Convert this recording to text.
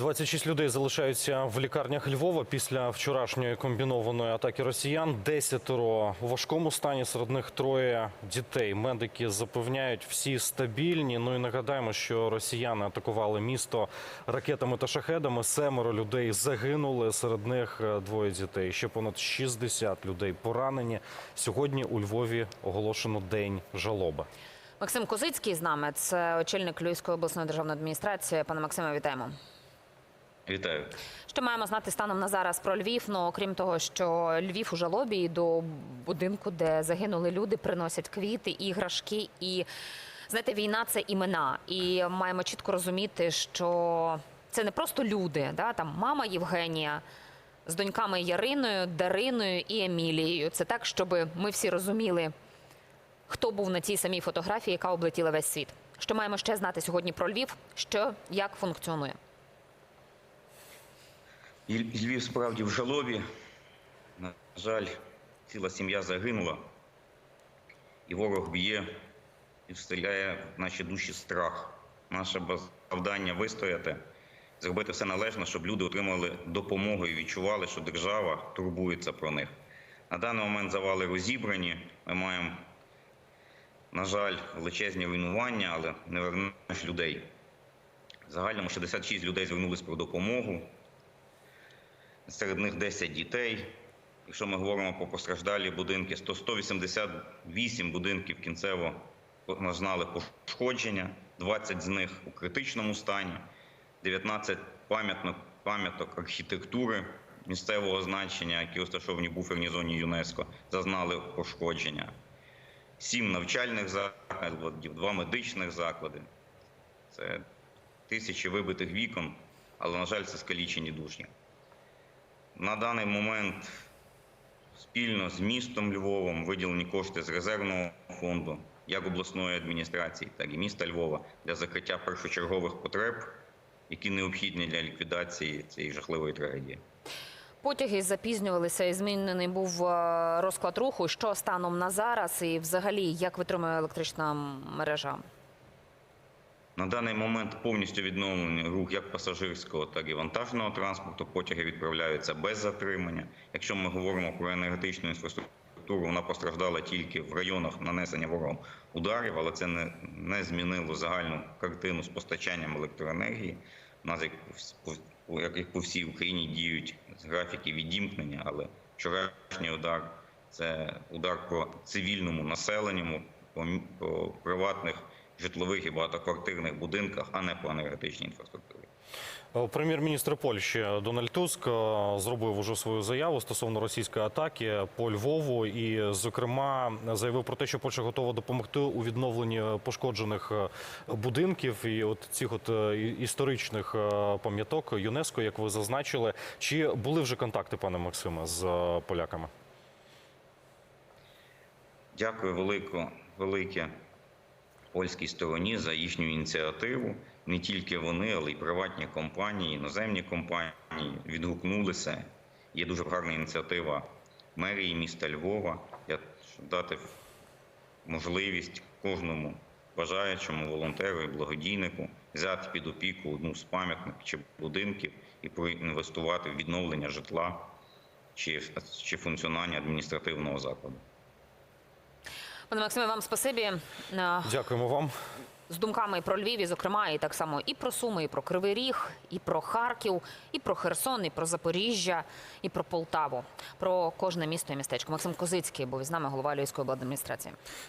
26 людей залишаються в лікарнях Львова після вчорашньої комбінованої атаки росіян. Десятеро у важкому стані, серед них троє дітей. Медики запевняють, всі стабільні. Ну і нагадаємо, що росіяни атакували місто ракетами та шахедами. Семеро людей загинули. Серед них е, двоє дітей. Ще понад 60 людей поранені. Сьогодні у Львові оголошено день жалоби. Максим Козицький з нами. Це очільник Львівської обласної державної адміністрації. Пане Максиме, вітаємо. Вітаю. Що маємо знати станом на зараз про Львів? Ну окрім того, що Львів у жалобі до будинку, де загинули люди, приносять квіти, іграшки і знаєте, війна це імена. І маємо чітко розуміти, що це не просто люди, да там мама Євгенія. З доньками Яриною, Дариною і Емілією. Це так, щоб ми всі розуміли, хто був на цій самій фотографії, яка облетіла весь світ. Що маємо ще знати сьогодні про Львів? Що як функціонує? І- Львів справді в жалобі. На жаль, ціла сім'я загинула, і ворог б'є і вселяє в наші душі страх. Наше завдання вистояти, зробити все належне, щоб люди отримали допомогу і відчували, що держава турбується про них. На даний момент завали розібрані. Ми маємо, на жаль, величезні руйнування, але не вернеш людей. Загальному 66 людей звернулись про допомогу. Серед них 10 дітей. Якщо ми говоримо про постраждалі будинки, то 188 будинків кінцево зазнали пошкодження, 20 з них у критичному стані, 19 пам'яток, пам'яток архітектури місцевого значення, які розташовані в буферній зоні ЮНЕСКО, зазнали пошкодження. 7 навчальних закладів, 2 медичних заклади. Це тисячі вибитих вікон, але, на жаль, це скалічені душі. На даний момент спільно з містом Львовом виділені кошти з резервного фонду, як обласної адміністрації, так і міста Львова для закриття першочергових потреб, які необхідні для ліквідації цієї жахливої трагедії. Потяги запізнювалися і змінений був е, розклад руху. Що станом на зараз, і взагалі як витримує електрична мережа? На даний момент повністю відновлений рух як пасажирського, так і вантажного транспорту. Потяги відправляються без затримання. Якщо ми говоримо про енергетичну інфраструктуру, вона постраждала тільки в районах нанесення ворогом ударів, але це не, не змінило загальну картину з постачанням електроенергії. У нас як по, як по всій Україні діють графіки відімкнення, але вчорашній удар це удар по цивільному населенню, по, по приватних житлових і багатоквартирних будинках, а не по енергетичній інфраструктурі. Е, Прем'єр-міністр Польщі Дональд Туск е, зробив уже свою заяву стосовно російської атаки по Львову, і, зокрема, заявив про те, що Польща готова допомогти у відновленні пошкоджених е, будинків і от цих от історичних пам'яток ЮНЕСКО, як ви зазначили. Чи були вже контакти, пане Максиме, з поляками? Дякую велико, велике польській стороні за їхню ініціативу. Не тільки вони, але й приватні компанії, іноземні компанії відгукнулися. Є дуже гарна ініціатива мерії міста Львова, щоб дати можливість кожному бажаючому волонтеру і благодійнику взяти під опіку одну з пам'ятник чи будинків і проінвестувати в відновлення житла чи, чи функціонування адміністративного закладу. Пане Максиме, вам спасибі Е, Дякуємо вам. з думками про Львів, і, зокрема, і так само і про Суми, і про Кривий Ріг, і про Харків, і про Херсон, і про Запоріжжя, і про Полтаву, про кожне місто і містечко. Максим Козицький був із нами, голова Львівської обладміністрації.